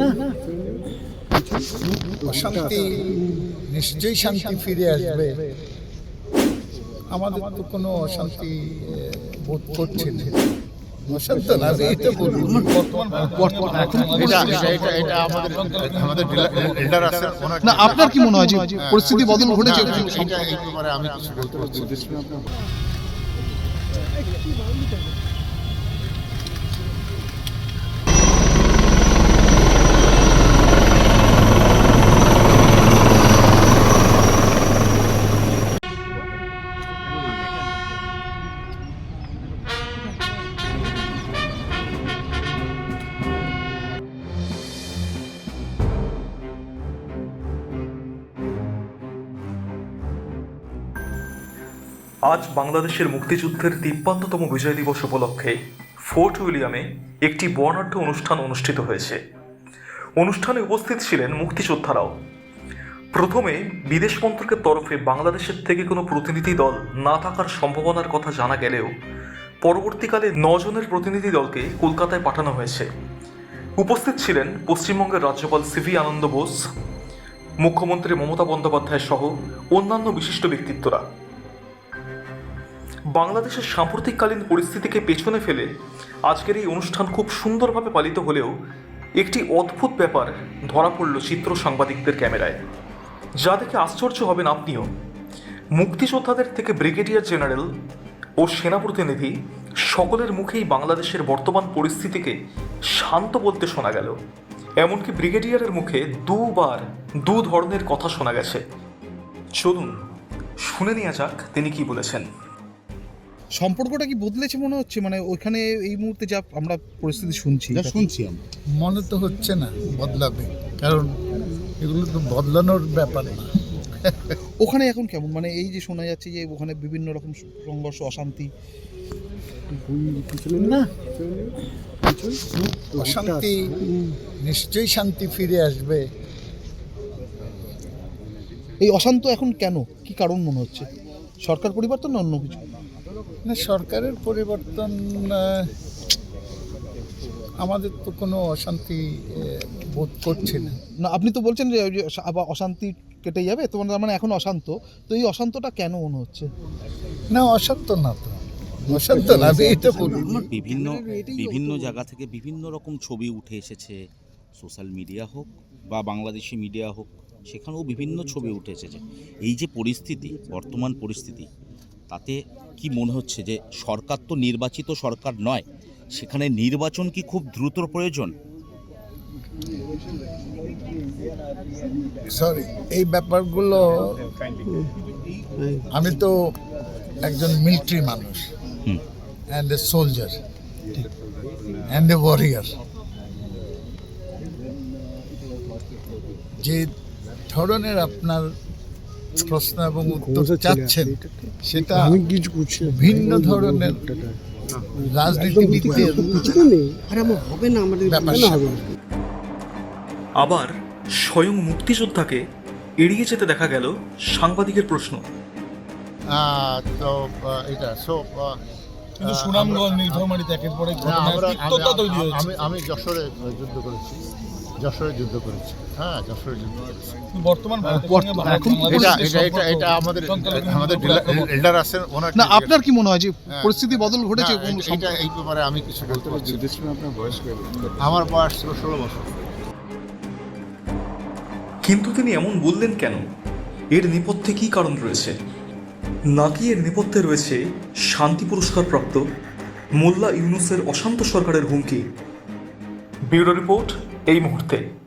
না অশান্তি নিশ্চয়ই শান্তি ফিরে আসবে। আমাদের তো কোনো অশান্তি বোধ করছে না। অশান্ত না এটা বর্তমান এখন এটা এটা এটা এটা আমাদের আমাদের এল্ডার আছে ওনার না আপনার কি মনে হয় যে পরিস্থিতি বদল ঘটেছে? না, এটা এই ব্যাপারে আমি কিছু বলতে পারছি আজ বাংলাদেশের মুক্তিযুদ্ধের তিপ্পান্নতম বিজয় দিবস উপলক্ষে ফোর্ট উইলিয়ামে একটি বর্ণাঢ্য অনুষ্ঠান অনুষ্ঠিত হয়েছে। অনুষ্ঠানে উপস্থিত ছিলেন মুক্তিযোদ্ধারাও। প্রথমে বিদেশ মন্ত্রকের তরফে বাংলাদেশের থেকে কোনো প্রতিনিধি দল না থাকার সম্ভাবনার কথা জানা গেলেও পরবর্তীকালে নজনের প্রতিনিধি দলকে কলকাতায় পাঠানো হয়েছে। উপস্থিত ছিলেন পশ্চিমবঙ্গের রাজ্যপাল সিভি আনন্দ বোস, মুখ্যমন্ত্রী মমতা বন্দ্যোপাধ্যায় সহ অন্যান্য বিশিষ্ট ব্যক্তিত্বরা। বাংলাদেশের সাম্প্রতিককালীন পরিস্থিতিকে পেছনে ফেলে আজকের এই অনুষ্ঠান খুব সুন্দরভাবে পালিত হলেও একটি অদ্ভুত ব্যাপার ধরা পড়ল চিত্র সাংবাদিকদের ক্যামেরায়। যা দেখে আশ্চর্য হবেন আপনিও। মুক্তিযোদ্ধাদের থেকে ব্রিগেডিয়ার জেনারেল ও সেনা প্রতিনিধি সকলের মুখেই বাংলাদেশের বর্তমান পরিস্থিতিকে শান্ত বলতে শোনা গেল। এমনকি ব্রিগেডিয়ারের মুখে দুবার দু ধরনের কথা শোনা গেছে। চলুন, শুনে নেওয়া যাক তিনি কি বলেছেন। সম্পর্কটা কি বদলেছে মনে হচ্ছে? মানে ওইখানে এই মুহূর্তে যা আমরা পরিস্থিতি শুনছি শুনছি আমরা। মনে তো হচ্ছে না বদলাবে কারণ এগুলো তো বদলানোর ব্যাপার না। ওখানে এখন কেমন? মানে এই যে শোনা যাচ্ছে যে ওখানে বিভিন্ন রকম সংঘর্ষ অশান্তি। না অশান্তি নিশ্চয়ই শান্তি ফিরে আসবে। এই অশান্ত এখন কেন? কি কারণ মনে হচ্ছে? সরকার পরিবর্তন না অন্য কিছু? না সরকারের পরিবর্তন আমাদের তো কোনো অশান্তি বোধ করছে না। না আপনি তো বলছেন যে ওই যে আবার অশান্তি কেটে যাবে তোমার মানে এখন অশান্ত। তো এই অশান্তটা কেন মনে হচ্ছে? না অশান্ত না তো। অশান্ত না এটা বিভিন্ন বিভিন্ন জায়গা থেকে বিভিন্ন রকম ছবি উঠে এসেছে সোশ্যাল মিডিয়া হোক বা বাংলাদেশি মিডিয়া হোক সেখানেও বিভিন্ন ছবি উঠে এসেছে। এই যে পরিস্থিতি বর্তমান পরিস্থিতি তাতে কি মনে হচ্ছে যে সরকার তো নির্বাচিত সরকার নয়? সেখানে নির্বাচন কি খুব দ্রুত প্রয়োজন? সরি এই ব্যাপারগুলো আমি তো একজন মিলিটারি মানুষ। And a soldier and a warrior যে ধরনের আপনার প্রশ্ন এবং উত্তর চাচ্ছেন সেটা ভিন্ন ধরনের রাজনীতিবিদদের। আবার স্বয়ং মুক্তিযোদ্ধাকে এড়িয়ে যেতে দেখা গেল সাংবাদিকের প্রশ্ন। আহ, তো এটা সো কিন্তু সুনামগঞ্জ নীলফামারীতে একের পর এক ঘটনায় আমরা তিক্ততা তৈরি আমি- হচ্ছে আমি আমি যশোরে যুদ্ধ করেছি। যশোরে যুদ্ধ করেছি। হ্যাঁ যশোরে যুদ্ধ করেছি। বর্তমান ভারতের সঙ্গে ভারত এখন বাংলাদেশের এটা এটা এটা এটা আমাদের আমাদের এল্ডার আছে ওনার না আপনার কি মনে হয় যে হ্যাঁ। পরিস্থিতি বদল ঘটেছে এটা- এই ব্যাপারে আমি কিছু বলতে পারছি। আমার বয়স ছিল ষোলো বছর। কিন্তু তিনি এমন বললেন কেন? এর নেপথ্যে কী কারণ রয়েছে? নাকি এর নেপথ্যে রয়েছে শান্তি পুরস্কারপ্রাপ্ত মোল্লা ইউনুসের অশান্ত সরকারের হুমকি? ব্যুরো রিপোর্ট এই মুহূর্তে।